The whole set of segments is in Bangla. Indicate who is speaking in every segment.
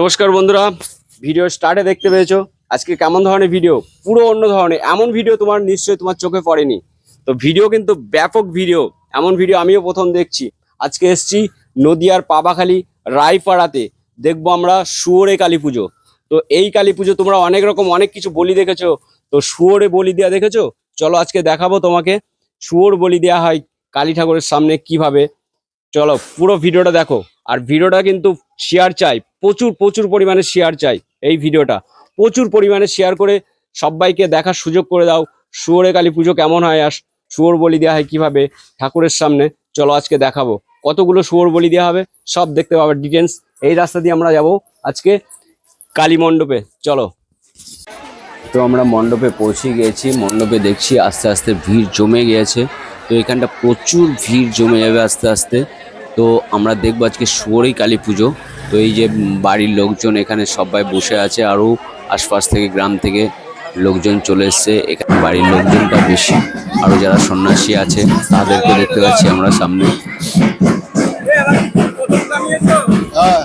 Speaker 1: নমস্কার বন্ধুরা ভিডিও স্টার্টে দেখতে পেয়েছ। আজকে কেমন ধরনের ভিডিও পুরো অন্য ধরনের। এমন ভিডিও তোমার নিশ্চয়ই তোমার চোখে পড়েনি। তো ভিডিও কিন্তু ব্যাপক ভিডিও এমন ভিডিও আমিও প্রথম দেখছি। আজকে এসছি নদিয়ার পাবাখালি রায়পাড়াতে। দেখব আমরা শুয়োরে কালী পুজো। তো এই কালী পুজো তোমরা অনেক রকম অনেক কিছু বলি দেখেছ। তো শুয়োরে বলি দেওয়া দেখেছ? চলো আজকে দেখাবো তোমাকে। শুয়োর বলি দেওয়া হয় কালী ঠাকুরের সামনে কীভাবে। চলো পুরো ভিডিওটা দেখো। আর ভিডিওটা কিন্তু শেয়ার চাই। প্রচুর প্রচুর পরিমাণে শেয়ার চাই এই ভিডিওটা। প্রচুর পরিমাণে শেয়ার করে সবাইকে দেখার সুযোগ করে দাও। শুয়োরে কালী পুজো কেমন হয় আর শুয়োর বলি দেওয়া হয় কীভাবে? ঠাকুরের সামনে। চলো আজকে দেখাবো। কতগুলো শুয়োর বলি দেওয়া হবে? সব দেখতে পাবে ডিটেলস এই রাস্তা দিয়ে আমরা যাব আজকে কালী মণ্ডপে। চলো। তো আমরা মণ্ডপে পৌঁছে গিয়েছি। মণ্ডপে দেখছি আস্তে আস্তে ভিড় জমে গিয়েছে। তো এখানটা প্রচুর ভিড় জমে যাবে আস্তে আস্তে। তো আমরা দেখব আজকে শুয়োরেই কালী পুজো। তো এই যে বাড়ির লোকজন এখানে সবাই বসে আছে আরও আশপাশ থেকে গ্রাম থেকে লোকজন চলে এসছে। এখানে বাড়ির লোকজনটা বেশি আরও যারা সন্ন্যাসী আছে তাদেরকে দেখতে পাচ্ছি আমরা সামনে।
Speaker 2: হ্যাঁ।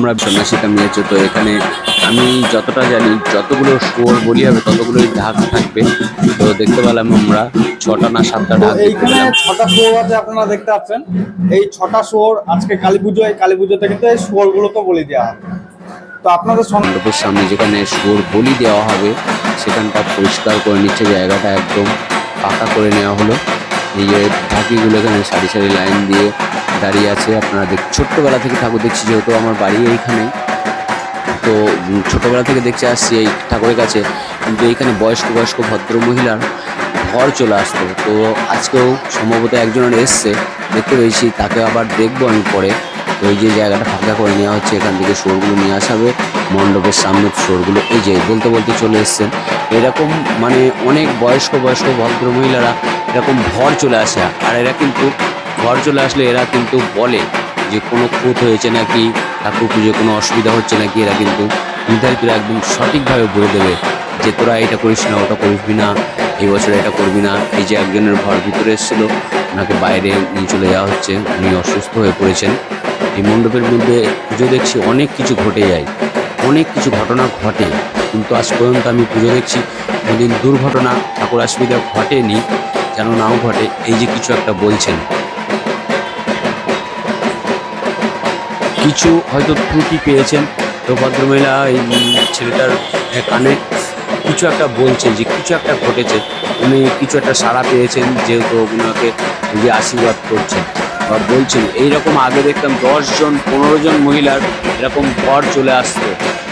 Speaker 1: আমরা সন্ন্যাসীটা নিয়েছে তো এখানে আমি যতটা জানি যতগুলো শুয়োর বলি হবে ততগুলোই ঢাক থাকবে। তো দেখতে পেলাম আমরা ছটা না সাতটা ঢাক
Speaker 2: এইখানে ছটা শুয়োর আছে আপনারা দেখতে পাচ্ছেন। এই ছটা শুয়োর আজকে কালী পুজো এই কালী পুজোতে কিন্তু এই শুয়োর গুলোকে বলি দেওয়া হবে তো আপনাদের সঙ্গে
Speaker 1: সামনে যেখানে শুয়োর বলি দেওয়া হবে সেখানটা পরিষ্কার করে নিচ্ছে জায়গাটা একদম পাকা করে নেওয়া হলো। এই যে ঢাকিগুলো এখানে সারি সারি লাইন দিয়ে দাঁড়িয়ে আছে, আপনারা দেখ, ছোট্টবেলা থেকে ঠাকুর দেখছি যেহেতু আমার বাড়ি এইখানে। তো ছোটবেলা থেকে দেখতে আসছি এই ঠাকুরের কাছে। কিন্তু এইখানে বয়স্ক বয়স্ক ভদ্র মহিলার ঘর চলে আসতো। তো আজকেও সম্ভবত একজনের এসছে, দেখতে পেয়েছি, তাকে আবার দেখব আমি পরে। এই যে জায়গাটা ফাঁকা করে নেওয়া হচ্ছে, এখান থেকে শোরগুলো নিয়ে আসা হবে। মণ্ডপের সামনে শোরগুলো, এই যে বলতে বলতে চলে এসছেন এরকম মানে অনেক বয়স্ক বয়স্ক ভদ্র মহিলারা এরকম ভর চলে আসে, আর এরা কিন্তু ঘর চলে আসলে এরা কিন্তু বলে যে কোনো খুঁত হয়েছে নাকি, ঠাকুর পুজো কোনো অসুবিধা হচ্ছে নাকি, এরা কিন্তু নির্ধারিত একদম সঠিকভাবে বলে দেবে যে তোরা এটা করিস না, ওটা করবি না, এই বছর এটা করবি না। এই যে একজনের ঘর ভিতরে এসেছিল, ওনাকে বাইরে নিয়ে চলে যাওয়া হচ্ছে, উনি অসুস্থ হয়ে পড়েছেন। এই মণ্ডপের মধ্যে পুজো দেখছি, অনেক কিছু ঘটে যায়। অনেক কিছু ঘটনা ঘটে, কিন্তু আজ পর্যন্ত আমি পুজো দেখছি, কোনোদিন দুর্ঘটনা, ঠাকুর অসুবিধা ঘটেনি, যেন নাও ঘটে, এই যে কিছু একটা বলছেন। কিছু হয়তো ত্রুটি পেয়েছেন। তো ভদ্রমহিলা এই ছেলেটার কানে কিছু একটা বলছে যে, কিছু একটা ঘটেছে। উনি কিছু একটা সাড়া পেয়েছেন, যেহেতু ওনাকে যে আশীর্বাদ করছেন। আর বলছেন, এইরকম আগে দেখতাম দশজন পনেরো জন মহিলার এরকম ঘর চলে আসতো।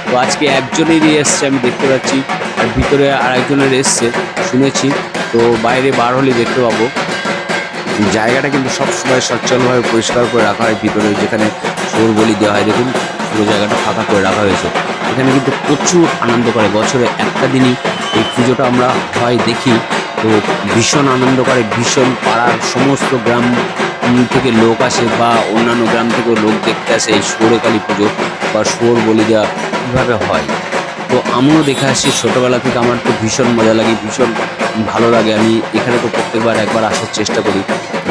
Speaker 1: তো আজকে একজনেরই এসছে, আমি দেখতে পাচ্ছি। আর ভিতরে আর একজনের এসছে, শুনেছি। তো বাইরে বার হলে দেখতে পাবো। জায়গাটা কিন্তু সবসময় সচ্ছলভাবে পরিষ্কার করে রাখা হয় ভিতরে, যেখানে সোর বলি দেওয়া হয়, দেখুন পুরো জায়গাটা ফাঁকা করে রাখা হয়েছে। এখানে কিন্তু প্রচুর আনন্দ করে, বছরে একটা দিনই এই পুজোটা আমরা হয় দেখি। তো ভীষণ আনন্দ করে, ভীষণ পাড়ার সমস্ত গ্রাম থেকে লোক আসে বা অন্যান্য গ্রাম থেকেও লোক দেখতে আসে এই কালী পুজো বা সৌর বলি দেওয়া কীভাবে হয়। তো আমিও দেখে আসছি। ছোটোবেলা থেকে আমার তো ভীষণ মজা লাগে ভীষণ ভালো লাগে। আমি এখানে তো প্রত্যেকবার একবার আসার চেষ্টা করি।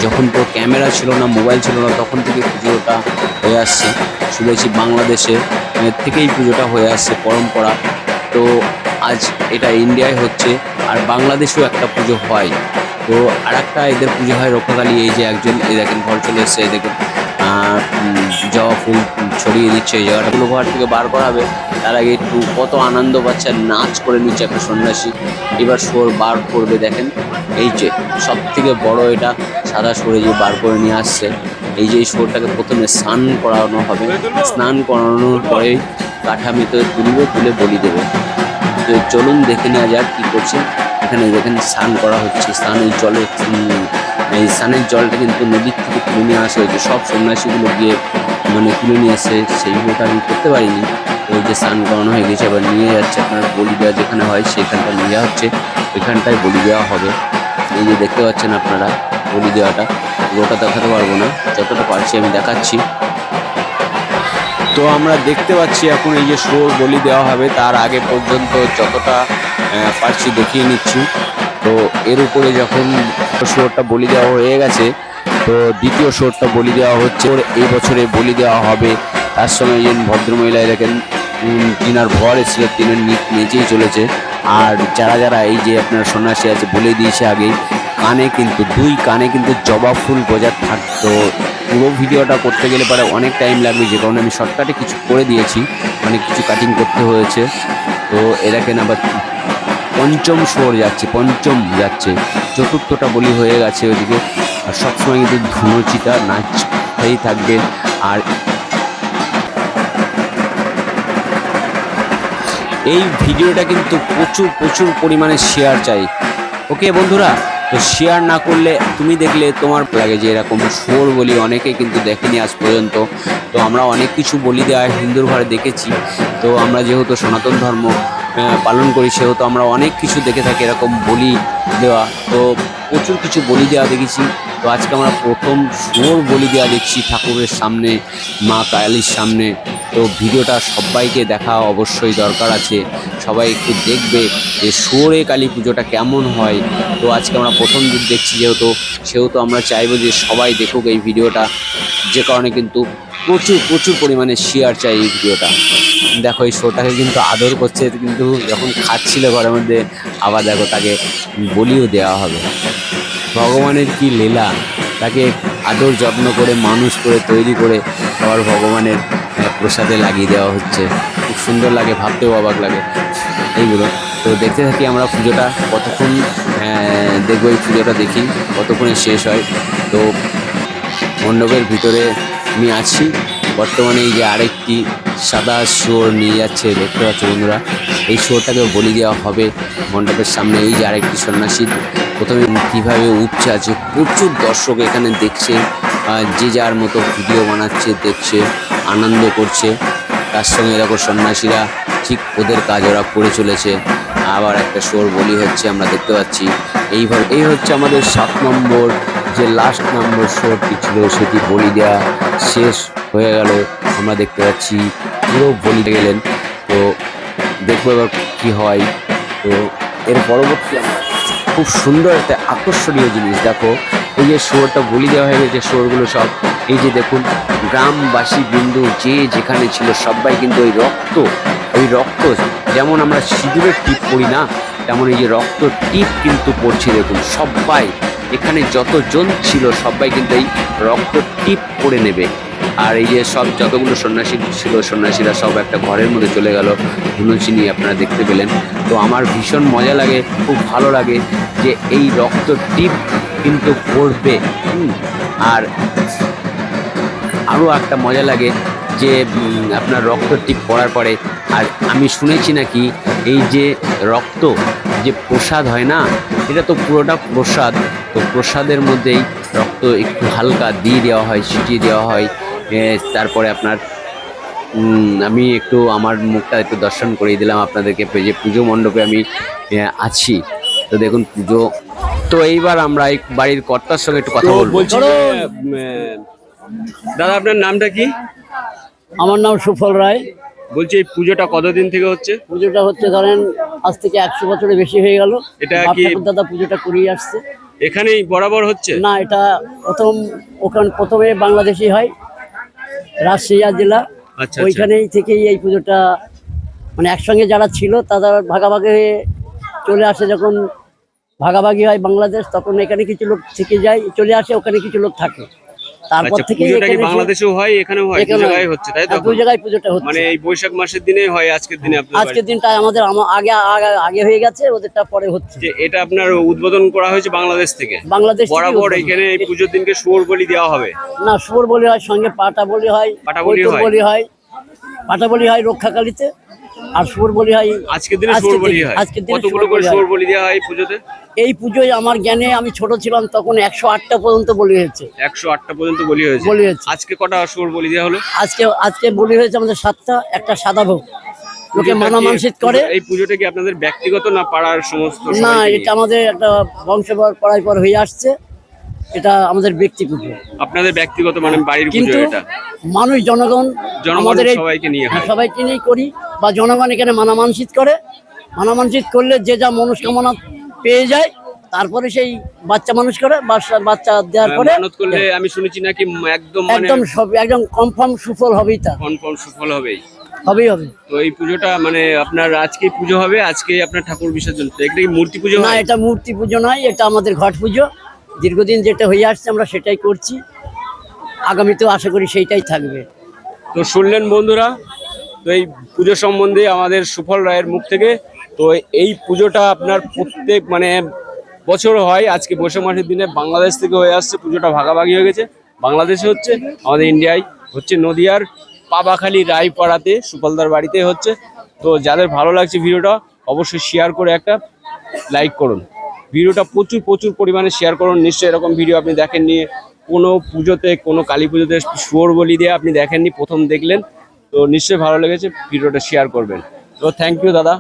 Speaker 1: যখন তো ক্যামেরা ছিল না মোবাইল ছিল না তখন থেকে পুজোটা হয়ে আসছে। শুনেছি বাংলাদেশে আহ, থেকেই পুজোটা হয়ে আসছে পরম্পরা। তো আজ এটা ইন্ডিয়ায় হচ্ছে আর বাংলাদেশেও একটা পুজো হয়। তো আর একটা এদের পুজো হয় রক্ষাকালী। এই যে একজন এই দেখেন ঘর চলে এসছে দেখেন। জবা ফুল ছড়িয়ে দিচ্ছে এই জায়গাটাগুলো ঘর থেকে বার করা হবে তার আগে একটু কত আনন্দ পাচ্ছে, নাচ করে নিচ্ছে একটা সন্ন্যাসী। এবার সোর বার করবে দেখেন। এই যে সব থেকে বড় এটা, সাদা সরে যে বার করে নিয়ে আসছে, এই যে সোরটাকে প্রথমে স্নান করানো হবে। স্নান করানোর পরে কাঠামিতে তুলবে, তুলে বলি দেবে। তো চলুন দেখে নেওয়া যাক কী করছে। এখানে দেখেন স্নান করা হচ্ছে, স্নানের জলে এই স্নানের জলটা কিন্তু নদীর থেকে তুলে নিয়ে আসা হয়েছে। সব সন্ন্যাসীগুলো গিয়ে মানে তুলে নিয়ে এসে সেইগুলোটা আমি করতে পারিনি। যে স্নান করানো হয়ে গেছে এবার নিয়ে যাচ্ছে আপনার বলি দেওয়া যেখানে হয় সেখানটা নিয়ে যাওয়া হচ্ছে। ওইখানটায় বলি দেওয়া হবে। এই যে দেখতে পাচ্ছেন আপনারা বলি দেওয়াটা। পুরোটা দেখাতে পারব না। যতটা পারছি আমি দেখাচ্ছি। তো আমরা দেখতে পাচ্ছি এখন এই যে শোর বলি দেওয়া হবে। তার আগে পর্যন্ত যতটা পারছি দেখিয়ে নিচ্ছি। তো এর উপরে যখন শুয়োরটা বলি দেওয়া হয়ে গেছে, তো দ্বিতীয় শুয়োরটা বলি দেওয়া হচ্ছে। এই বছরে বলি দেওয়া হবে। তার সঙ্গে একজন ভদ্রমহিলা দেখেন তিনার ভর এসেছিল তিনের নি- নিচেই চলেছে। আর যারা যারা এই যে আপনার সন্ন্যাসী আছে, বলে দিয়েছে আগেই, কানে কিন্তু, দুই কানে কিন্তু জবা ফুল গজার থাকতো পুরো ভিডিওটা করতে গেলে পরে অনেক টাইম লাগবে, যে কারণে আমি শর্টকাটে কিছু করে দিয়েছি। মানে কিছু কাটিং করতে হয়েছে। তো এরাকেন আবার পঞ্চম শোর যাচ্ছে, পঞ্চম যাচ্ছে। চতুর্থটা বলি হয়ে গেছে ওইদিকে আর সবসময় কিন্তু ধুনুচিতা নাচ হয়েই থাকবে। আর এই ভিডিওটা কিন্তু প্রচুর প্রচুর পরিমাণে শেয়ার চাই। ওকে বন্ধুরা, তো শেয়ার না করলে তুমি দেখলে তোমার লাগে যে এরকম শোর বলি অনেকে কিন্তু দেখেনি আজ পর্যন্ত। তো আমরা অনেক কিছু বলি দেওয়া হিন্দুর ঘরে দেখেছি। তো আমরা যেহেতু সনাতন ধর্ম পালন করি সেহেতু আমরা অনেক কিছু দেখে থাকি, এরকম বলি দেওয়া। তো প্রচুর কিছু বলি দেওয়া দেখেছি। তো আজকে আমরা প্রথম শোর বলি দেওয়া দেখছি ঠাকুরের সামনে, মা কালীর সামনে। তো ভিডিওটা সবাইকে দেখা অবশ্যই দরকার আছে। সবাই একটু দেখবে যে শোরে কালী পুজোটা কেমন হয়। তো আজকে আমরা প্রথম দিন দেখছি যেহেতু, সেহেতু আমরা চাইব যে সবাই দেখুক এই ভিডিওটা। যে কারণে কিন্তু প্রচুর প্রচুর পরিমাণে শেয়ার চাই এই ভিডিওটা। দেখো, এই শোটাকে কিন্তু আদর করছে কিন্তু যখন খাচ্ছিল ঘরের মধ্যে, আবার দেখো তাকে বলিও দেওয়া হবে। ভগবানের কি লীলা? তাকে আদর যত্ন করে, মানুষ করে, তৈরি করে আবার ভগবানের প্রসাদে লাগিয়ে দেওয়া হচ্ছে। খুব সুন্দর লাগে, ভাবতেও অবাক লাগে। এইগুলো তো দেখতে থাকি আমরা পুজোটা, কতক্ষণ দেখব এই পুজোটা দেখি, কতক্ষণে শেষ হয়। তো মণ্ডপের ভিতরে আমি আছি। বর্তমানে এই যে আরেকটি সাদা শুয়োর নিয়ে যাচ্ছে দেখতে পাচ্ছ বন্ধুরা। এই শুয়োরটাকে বলি দেওয়া হবে মণ্ডপের সামনে। এই যে আরেকটি সন্ন্যাসী প্রথমে কীভাবে উপচে আছে, প্রচুর দর্শক এখানে দেখছে যে যার মতো ভিডিও বানাচ্ছে, দেখছে, আনন্দ করছে। তার সঙ্গে এরকম সন্ন্যাসীরা ঠিক ওদের কাজ ওরা করে চলেছে। আবার একটা শোর বলি হচ্ছে আমরা দেখতে পাচ্ছি। এইভাবে, এই হচ্ছে আমাদের সাত নম্বর যে লাস্ট নম্বর শোরটি ছিল সেটি বলি দেওয়া শেষ হয়ে গেল। আমরা দেখতে পাচ্ছি পুরো বলি গেলেন। তো দেখব এবার কী হয়। তো এর পরবর্তী খুব সুন্দর একটা আকর্ষণীয় জিনিস, দেখো। এই যে শোরটা বলি দেওয়া হয়ে গেছে শোরগুলো সব। এই যে দেখুন, গ্রামবাসী বিন্দু যে যেখানে ছিল সবাই কিন্তু ওই রক্ত ওই রক্ত যেমন আমরা সিঁদুরের টিপ পড়ি না, তেমন এই যে রক্ত টিপ কিন্তু পড়ছে দেখুন সবাই। এখানে যতজন ছিল সবাই কিন্তু এই রক্ত টিপ করে নেবে। আর এই যে সব যতগুলো সন্ন্যাসী ছিল সন্ন্যাসীরা সব একটা ঘরের মধ্যে চলে গেল। ধুনুচি নিয়ে আপনারা দেখতে পেলেন। তো আমার ভীষণ মজা লাগে খুব ভালো লাগে যে এই রক্ত টিপ কিন্তু হুম, আর আরও একটা মজা লাগে যে আপনার রক্ত টিপ পড়ার পরে আর আমি শুনেছি নাকি এই যে রক্ত যে প্রসাদ হয় না এটা তো পুরোটা প্রসাদ। প্রসাদের মধ্যেই রক্ত একটু হালকা দিয়ে দেওয়া হয় ছিটিয়ে দেওয়া হয়। তারপরে আপনার আমি একটু আমার মুখটা একটু দর্শন করিয়ে দিলাম আপনাদেরকে যে পুজো মণ্ডপে আমি আছি। তো দেখুন পুজো তো এইবার আমরা এই বাড়ির কর্তার সঙ্গে একটু কথা বলব। বলছি দাদা আপনার নামটা কি?
Speaker 3: আমার নাম সুফল রায়।
Speaker 1: বলছি এই পুজোটা কতদিন থেকে হচ্ছে?
Speaker 3: পুজোটা হচ্ছে ধরেন আজ থেকে একশো বছরের বেশি হয়ে গেল।
Speaker 1: এটা কি-
Speaker 3: দাদা পুজোটা করিয়ে আসছে।
Speaker 1: এখানেই বরাবর হচ্ছে?
Speaker 3: না এটা প্রথম ওখানে প্রথমে বাংলাদেশি হয় রাজশিয়া জেলা।
Speaker 1: আচ্ছা।
Speaker 3: ওইখানেই থেকেই এই পুজোটা মানে একসঙ্গে যারা ছিল তারা ভাগাভাগি হয়ে চলে আসে। যখন ভাগাভাগি হয় বাংলাদেশ তখন এখানে কিছু লোক থেকে যায় চলে আসে ওখানে কিছু লোক থাকে। তারপর
Speaker 1: আচ্ছা
Speaker 3: থেকে
Speaker 1: পুজোটা কি বাংলাদেশেও হয়? এখানেও হয়? দু জায়গায় হচ্ছে তাই তো?
Speaker 3: দু জায়গায় পুজোটা হচ্ছে।
Speaker 1: মানে এই বৈশাখ মাসের দিনে হয় আজকের দিনে আপনার
Speaker 3: আজকের দিনটা আমাদের আগে আগে- হয়ে গেছে ওদেরটা পরে হচ্ছে।
Speaker 1: যে এটা আপনার উদ্বোধন করা হয়েছে বাংলাদেশ থেকে?
Speaker 3: বাংলাদেশ
Speaker 1: বরাবর এখানে এই পুজোর দিনকে শুয়োর বলি দেওয়া হবে?
Speaker 3: না সুর বলি হয় সঙ্গে পাটা বলি হয়
Speaker 1: পাটা বলি
Speaker 3: বলি হয় পাটা বলি হয় রক্ষাকালীতে। আর সুর বলি হয়
Speaker 1: আজকের দিনে
Speaker 3: আজকের
Speaker 1: বলি হয়।
Speaker 3: আজকের দিনে
Speaker 1: কতগুলো করে
Speaker 3: বলি
Speaker 1: বলি দেওয়া হয় পুজোতে?
Speaker 3: এই পুজোয় আমার জ্ঞানে আমি ছোট ছিলাম তখন একশো আটটা পর্যন্ত বলি হয়েছে।
Speaker 1: একশো আটটা পর্যন্ত বলি হয়েছে।
Speaker 3: বলি হয়েছে।
Speaker 1: আজকে কটা শুয়োর বলি দেওয়া হলো?
Speaker 3: আজকে আজকে বলি হয়েছে আমাদের সাতটা একটা সাদা ভোগ। লোকে
Speaker 1: পুজোটা
Speaker 3: মানা করে।
Speaker 1: এই পুজোটা কি আপনাদের ব্যক্তিগত না পাড়ার সমস্ত
Speaker 3: না এটা আমাদের একটা বংশ পড়াই পর হয়ে আসছে। এটা আমাদের ব্যক্তি পুজো
Speaker 1: আপনাদের ব্যক্তিগত মানে বাড়ির পুজো
Speaker 3: কিন্তু
Speaker 1: এটা?
Speaker 3: মানুষ জনগণ আমাদের
Speaker 1: সবাইকে নিয়ে হয়।
Speaker 3: সবাইকে নিয়েই করি বা জনগণ এখানে মানা মানসিক করে। মানা মানসিক করলে যে যা মনস্কামনা পেয়ে যায় তারপরে সেই বাচ্চা মানুষ করে বাচ্চা বাচ্চা দেওয়ার পরে
Speaker 4: মানত করলে আমি শুনেছি নাকি একদম মানে
Speaker 3: একদম সব একদম কনফার্ম সুফল হবেই তা।
Speaker 4: কনফার্ম সুফল হবেই।
Speaker 3: হবেই হবে
Speaker 4: তো এই পুজোটা মানে আপনার আজকে পুজো হবে আজকে আপনার ঠাকুর বিসর্জন। এটা কি মূর্তি পুজো
Speaker 3: না এটা মূর্তি পুজো নয় এটা আমাদের ঘট পুজো। দীর্ঘদিন যেটা হয়ে আসছে আমরা সেটাই করছি। আগামীতেও আশা করি সেইটাই থাকবে।
Speaker 4: তো শুনলেন বন্ধুরা, তো এই পুজো সম্বন্ধে আমাদের সুফল রায়ের মুখ থেকে, তো এই পুজোটা আপনার প্রত্যেক মানে বছর হয়, আজকে বৈশাখ মাসের দিনে বাংলাদেশ থেকে হয়ে আসছে, পুজোটা ভাগাভাগি হয়ে গেছে। বাংলাদেশে হচ্ছে, আমাদের ইন্ডিয়ায় হচ্ছে নদিয়ার পাবাখালী রায়পাড়াতে সুফলদার বাড়িতে হচ্ছে। তো যাদের ভালো লাগছে ভিডিওটা, অবশ্যই শেয়ার করে একটা লাইক করুন। ভিডিওটা প্রচুর প্রচুর পরিমাণে শেয়ার করুন। নিশ্চয়ই এরকম ভিডিও আপনি দেখেননি। কোনো পুজোতে, কোনো কালী পুজোতে শুয়োর বলি দিয়ে আপনি দেখেননি, প্রথম দেখলেন। তো নিশ্চয়ই ভালো লেগেছে, ভিডিওটা শেয়ার করবেন। তো থ্যাংক ইউ দাদা।